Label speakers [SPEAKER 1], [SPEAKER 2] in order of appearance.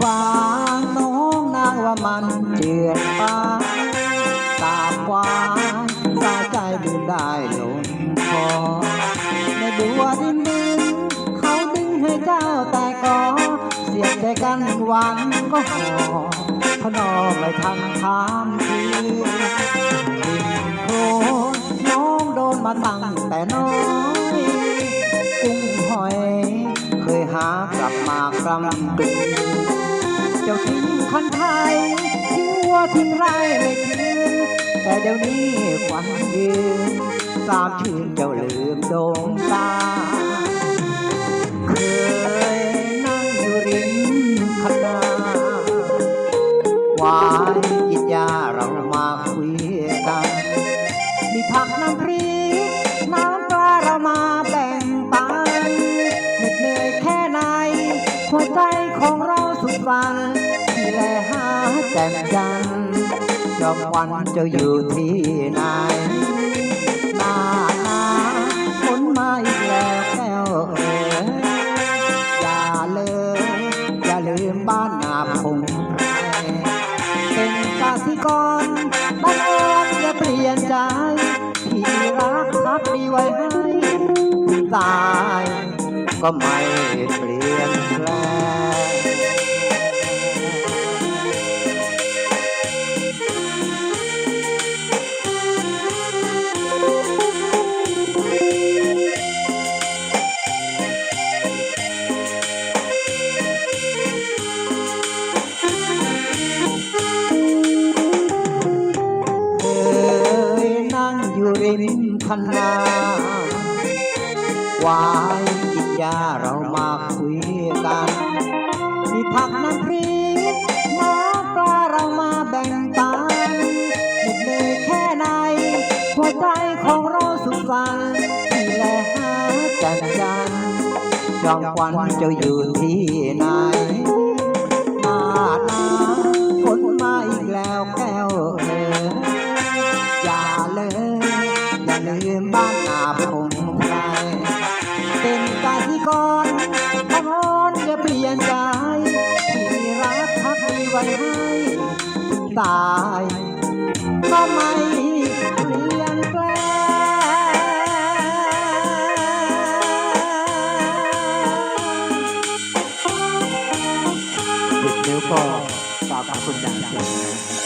[SPEAKER 1] ฟ้าน้องนางว่ามันเจือนฟ้า เจ้าแต่ก็เสียใจกันหวันก็หอพนองไม่ทันถามทีดินโคลนน้องโดนมาตั้งแต่น้อยกุ้งหอย เคยหากลับมากรำกึ่งเจ้าทิ้งคันไทยทิ้งวัวทิ้งไร่ไม่คืนแต่เดี๋ยวนี้ควันยืนสามชื่นเจ้าลืมโด่งตา ที่แลหาแจ่มจันจอมควันจะอยู่ที่ไหนหน้าหนาฝนมาอีกแล้วแก้วเอ๋ยอย่าเลยอย่าลืมบ้านนาพงไพรเป็นกสิกรบังเอิญอย่าเปลี่ยนใจที่รักพักดีไว้ให้ตาย ก็ไม่เปลี่ยนแปลง ริมคันนาวายกินยาเรามาคุยกันมีผักน้ำพริกน้ำปลาเรามาแบ่งปันเหน็ดเหนื่อยแค่ไหนหัวใจของเราสุขสันต์ที่แลหาแจ่มจันจอมควันจ้าอยู่ที่ไหน ดีไว้ให้ถึงตายก็ไม่เปลี่ยนแปลง
[SPEAKER 2] หยุดนิ้วก็กราบขอบคุณอย่างสูงนะ